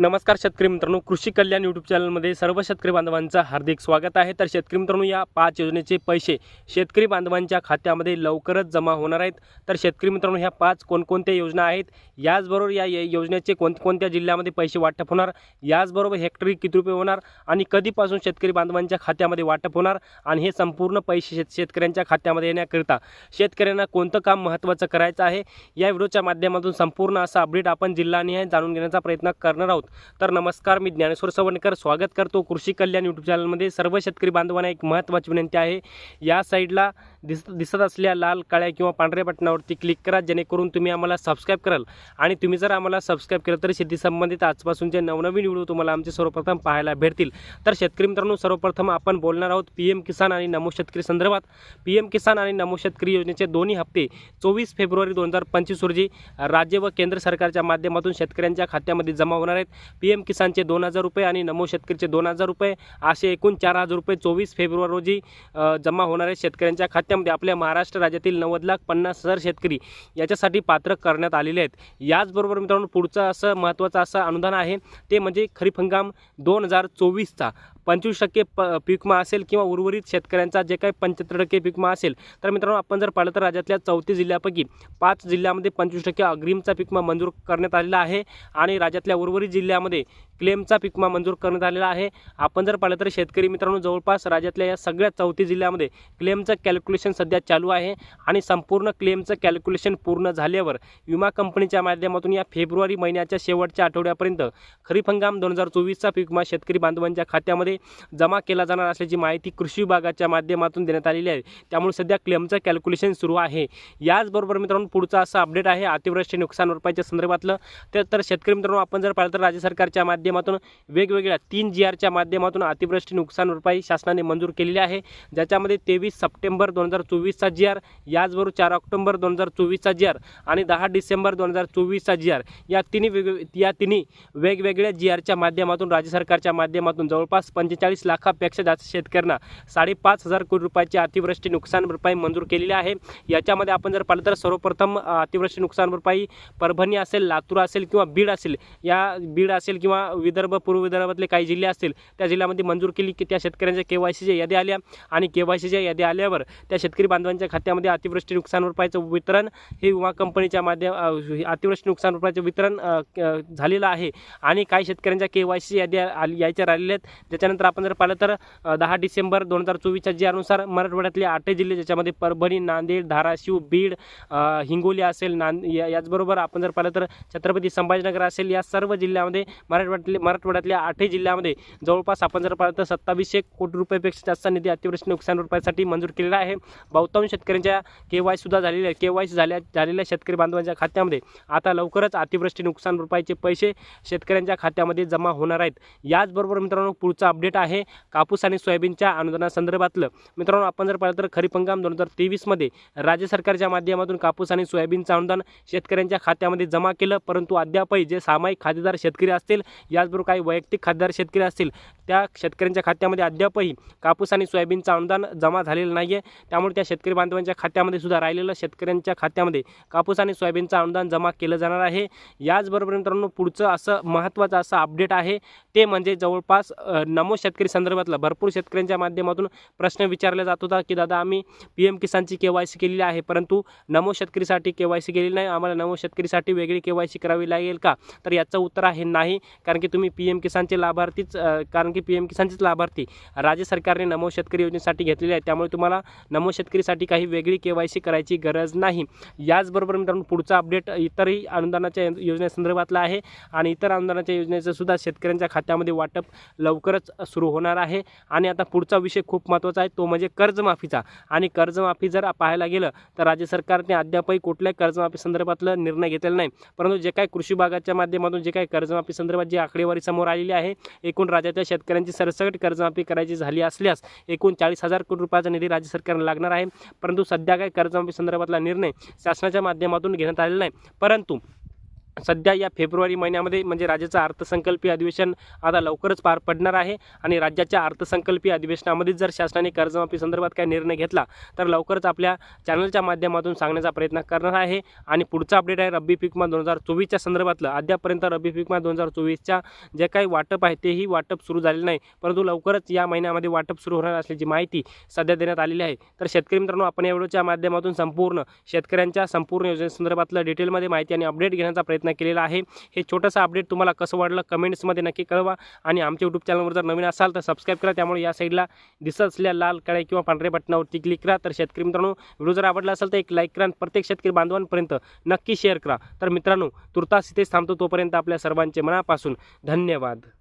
नमस्कार शेतकरी मित्रांनो कृषी कल्याण यूट्यूब चॅनलमध्ये सर्व शेतकरी बांधवांचं हार्दिक स्वागत आहे. तर शेतकरी मित्रांनो या पाच योजनेचे पैसे शेतकरी बांधवांच्या खात्यामध्ये लवकरच जमा होणार आहेत. तर शेतकरी मित्रांनो ह्या पाच कोणकोणत्या योजना आहेत? याचबरोबर या योजनेचे कोणकोणत्या जिल्ह्यामध्ये पैसे वाटप होणार? याचबरोबर हेक्टरी किती रुपये होणार? आणि कधीपासून शेतकरी बांधवांच्या खात्यामध्ये वाटप होणार? आणि हे संपूर्ण पैसे शेत शेतकऱ्यांच्या खात्यामध्ये येण्याकरिता शेतकऱ्यांना कोणतं काम महत्त्वाचं करायचं आहे? या व्हिडिओच्या माध्यमातून संपूर्ण असं अपडेट आपण जिल्हानिहाय जाणून घेण्याचा प्रयत्न करणार आहोत. तर नमस्कार मी ज्ञानेश्वर सवणकर. स्वागत करतो कृषी कल्याण यूट्यूब चॅनलमध्ये सर्व शेतकरी बांधवांना एक महत्त्वाची विनंती आहे. या साईडला दिसत दिसत असल्या लाल काळ्या किंवा पांढऱ्या बटनावरती क्लिक करा जेणेकरून तुम्ही आम्हाला सबस्क्राईब कराल. आणि तुम्ही जर आम्हाला सबस्क्राईब केलं तर शेती संबंधित आजपासूनचे नवनवीन व्हिडिओ तुम्हाला आमचे सर्वप्रथम पाहायला भेटतील. तर शेतकरी मित्रांनो सर्वप्रथम आपण बोलणार आहोत पी एम किसान आणि नमो शेतकरी संदर्भात. पी एम किसान आणि नमो शेतकरी योजनेचे दोन्ही हप्ते चोवीस फेब्रुवारी दोन हजार पंचवीस रोजी राज्य व केंद्र सरकारच्या माध्यमातून शेतकऱ्यांच्या खात्यामध्ये जमा होणार आहेत. पी एम किसानचे दोन हजार रुपये आणि नमो शेतकरीचे दोन हजार रुपये असे एकूण चार हजार रुपये चोवीस फेब्रुवारी रोजी जमा होणार आहेत. शेतकऱ्यांच्या साहित्यामध्ये आपल्या महाराष्ट्र राज्यातील नव्वद लाख पन्नास हजार शेतकरी याच्यासाठी पात्र करण्यात आलेले आहेत. याचबरोबर मित्रांनो पुढचं असं महत्त्वाचं असं अनुदान आहे ते म्हणजे खरीप हंगाम दोन हजार चोवीसचा. पंचवीस टक्के प पीक विमा असेल किंवा उर्वरित शेतकऱ्यांचा जे काही पंच्याहत्तर टक्के पीक असेल तर मित्रांनो आपण जर पाहिलं तर राज्यातल्या चौतीस जिल्ह्यापैकी पाच जिल्ह्यामध्ये पंचवीस टक्के अग्रिमचा पिकमा मंजूर करण्यात आलेला आहे आणि राज्यातल्या उर्वरित जिल्ह्यामध्ये क्लेमचा पीक विमा मंजूर करण्यात आलेला आहे. आपण जर पाहिलं तर शेतकरी मित्रांनो जवळपास राज्यातल्या या सगळ्या चौतीस जिल्ह्यामध्ये क्लेमचं कॅल्क्युलेशन सध्या चालू आहे आणि संपूर्ण क्लेमचं कॅल्क्युलेशन पूर्ण झाल्यावर विमा कंपनीच्या माध्यमातून या फेब्रुवारी महिन्याच्या शेवटच्या आठवड्यापर्यंत खरीप हंगाम दोन हजार चोवीसचा पीकमा शेतकरी बांधवांच्या खात्यामध्ये जमा केला जाणार असल्याची माहिती कृषी विभागाच्या माध्यमातून देण्यात आलेली आहे. त्यामुळे सध्या क्लेमचं कॅल्क्युलेशन सुरू आहे. याचबरोबर मित्रांनो पुढचं असं अपडेट आहे अतिवृष्टी नुकसान भरपाईच्या संदर्भातलं. तर तर शेतकरी मित्रांनो आपण जर पाहिलं तर राज्य सरकारच्या माध्यमातून वेगवेगळ्या तीन जी आरच्या माध्यमातून अतिवृष्टी नुकसान भरपाई शासनाने मंजूर केलेली आहे. ज्याच्यामध्ये तेवीस सप्टेंबर दोन हजार चोवीसचा जी आर याचबरोबर चार ऑक्टोबर दोन हजार चोवीसचा जी आर आणि दहा डिसेंबर दोन हजार चोवीसचा जी आर या तिन्ही वेग या तिन्ही वेगवेगळ्या जी आरच्या माध्यमातून राज्य सरकारच्या माध्यमातून जवळपास पंचेचाळीस लाखापेक्षा जास्त शेतकऱ्यांना साडेपाच हजार कोटी रुपयाची अतिवृष्टी नुकसान भरपाई मंजूर केलेली आहे. याच्यामध्ये आपण जर पाहिलं तर सर्वप्रथम अतिवृष्टी नुकसान भरपाई परभणी असेल लातूर असेल किंवा बीड असेल या बीड असेल किंवा विदर्भ पूर्व विदर्भातले काही जिल्हे असतील त्या जिल्ह्यामध्ये मंजूर केली की त्या शेतकऱ्यांच्या के वाय सीच्या यादी आल्या आणि के वाय सीच्या यादी आल्यावर त्या शेतकरी बांधवांच्या खात्यामध्ये अतिवृष्टी नुकसान भरपाईचं वितरण हे विमा कंपनीच्या माध्यम अतिवृष्टी नुकसान भरपाईचं वितरण क- झालेलं आहे. आणि काही शेतकऱ्यांच्या के वाय सी यादी आली यायच्या राहिलेल्या आहेत त्याच्यानंतर आपण जर पाहिलं तर दहा डिसेंबर दोन हजार चोवीसच्या जी आरनुसार मराठवाड्यातले आठही जिल्हे ज्याच्यामध्ये परभणी नांदेड धाराशिव बीड हिंगोली असेल नांद या याचबरोबर आपण जर पाहिलं तर छत्रपती संभाजीनगर असेल या सर्व जिल्ह्यामध्ये मराठवाड्यातले मराठवाड्यातल्या आठही जिल्ह्यामध्ये जवळपास आपण जर पाहिलं तर सत्तावीसशे कोटी रुपयापेक्षा जास्त निधी अतिवृष्टी नुकसान भरपाईसाठी मंजूर केलेला आहे. बहुतांश शेतकऱ्यांच्या के वाय सुद्धा झालेल्या आहे के वाय सी झाल्या झालेल्या शेतकरी बांधवांच्या खात्यामध्ये आता लवकरच अतिवृष्टी नुकसान भरपाईचे पैसे शेतकऱ्यांच्या खात्यामध्ये जमा होणार आहेत. याचबरोबर मित्रांनो पुढचा अपडेट आहे कापूस आणि सोयाबीनच्या अनुदानासंदर्भातलं. मित्रांनो आपण जर पाहिलं तर खरीप हंगाम दोन हजार तेवीसमध्ये राज्य सरकारच्या माध्यमातून कापूस आणि सोयाबीनचं अनुदान शेतकऱ्यांच्या खात्यामध्ये जमा केलं परंतु अद्यापही जे सामायिक खातेदार शेतकरी असतील याचबरोबर काही वैयक्तिक खातेदार शेतकरी असतील त्या शेतकऱ्यांच्या खात्यामध्ये अद्यापही कापूस आणि सोयाबीनचं अनुदान जमा झालेलं नाही आहे त्यामुळे त्या शेतकरी बांधवांच्या खात्यामध्ये सुद्धा राहिलेलं शेतकऱ्यांच्या खात्यामध्ये कापूस आणि सोयाबीनचं अनुदान जमा केलं जाणार आहे. याचबरोबर मित्रांनो पुढचं असं महत्त्वाचं असं अपडेट आहे ते म्हणजे जवळपास नम नमो शेतकरी संदर्भातला भरपूर शेतकऱ्यांच्या माध्यमातून प्रश्न विचारला जात होता की दादा आम्ही पी एम किसानची के वाय सी केलेली आहे परंतु नमो शेतकरीसाठी के वाय सी केलेली नाही. आम्हाला नमो शेतकरीसाठी वेगळी के वाय सी करावी लागेल का? तर याचं उत्तर आहे नाही कारण की तुम्ही पी एम किसानचे लाभार्थीच कारण की पी एम किसानचेच लाभार्थी. राज्य सरकारने नमो शेतकरी योजनेसाठी घेतलेले आहे त्यामुळे तुम्हाला नमो शेतकरीसाठी काही वेगळी के वाय सी करायची गरज नाही. याचबरोबर मित्रांनो पुढचा अपडेट इतरही अनुदानाच्या योजनेसंदर्भातला आहे आणि इतर अनुदानाच्या योजनेचं सुद्धा शेतकऱ्यांच्या खात्यामध्ये वाटप लवकरच सुरू होणार आहे. आणि आता पुढचा विषय खूप महत्त्वाचा आहे तो म्हणजे कर्जमाफीचा. आणि कर्जमाफी जर पाहायला गेलं तर राज्य सरकारने अद्यापही कुठल्याही कर्जमाफी संदर्भातलं निर्णय घेतलेला नाही. परंतु जे काही कृषी विभागाच्या माध्यमातून जे काही कर्जमाफी संदर्भात जी आकडेवारी समोर आलेली आहे एकूण राज्याच्या शेतकऱ्यांची सरसकट कर्जमाफी करायची झाली असल्यास एकूण चाळीस हजार कोटी रुपयाचा निधी राज्य सरकारला लागणार आहे. परंतु सध्या काही कर्जमाफी संदर्भातला निर्णय शासनाच्या माध्यमातून घेण्यात आलेला नाही. परंतु सध्या या फेब्रुवारी महिन्यामध्ये म्हणजे राज्याचं अर्थसंकल्पीय अधिवेशन आता लवकरच पार पडणार आहे आणि राज्याच्या अर्थसंकल्पीय अधिवेशनामध्ये जर शासनाने कर्जमाफी संदर्भात काही निर्णय घेतला तर लवकरच आपल्या चॅनलच्या माध्यमातून सांगण्याचा प्रयत्न करणार आहे. आणि पुढचा अपडेट आहे रब्बी पिकमा दोन हजार चोवीसच्या संदर्भातलं. अद्यापर्यंत रब्बी पिकमा दोन हजार चोवीसच्या जे काही वाटप आहे तेही वाटप सुरू झालेलं नाही. परंतु लवकरच या महिन्यामध्ये वाटप सुरू होणार असल्याची माहिती सध्या देण्यात आलेली आहे. तर शेतकरी मित्रांनो आपण या व्हिडिओच्या माध्यमातून संपूर्ण शेतकऱ्यांच्या संपूर्ण योजनेसंदर्भातलं डिटेलमध्ये माहिती आणि अपडेट घेण्याचा प्रयत्न प्रयत्न केलेला आहे. हे छोटंसं अपडेट तुम्हाला कसं वाटलं कमेंट्समध्ये नक्की कळवा. आणि आमच्या यूट्यूब चॅनलवर जर नवीन असाल तर सबस्क्राईब करा. त्यामुळे या साईडला दिसत असलेल्या लाल कळ्या किंवा पांढऱ्या बटनावरती क्लिक करा. तर शेतकरी मित्रांनो व्हिडिओ जर आवडला असेल तर एक लाईक करा आणि प्रत्येक शेतकरी बांधवांपर्यंत नक्की शेअर करा. तर मित्रांनो तुर्तास इथेच थांबतो तोपर्यंत आपल्या सर्वांचे मनापासून धन्यवाद.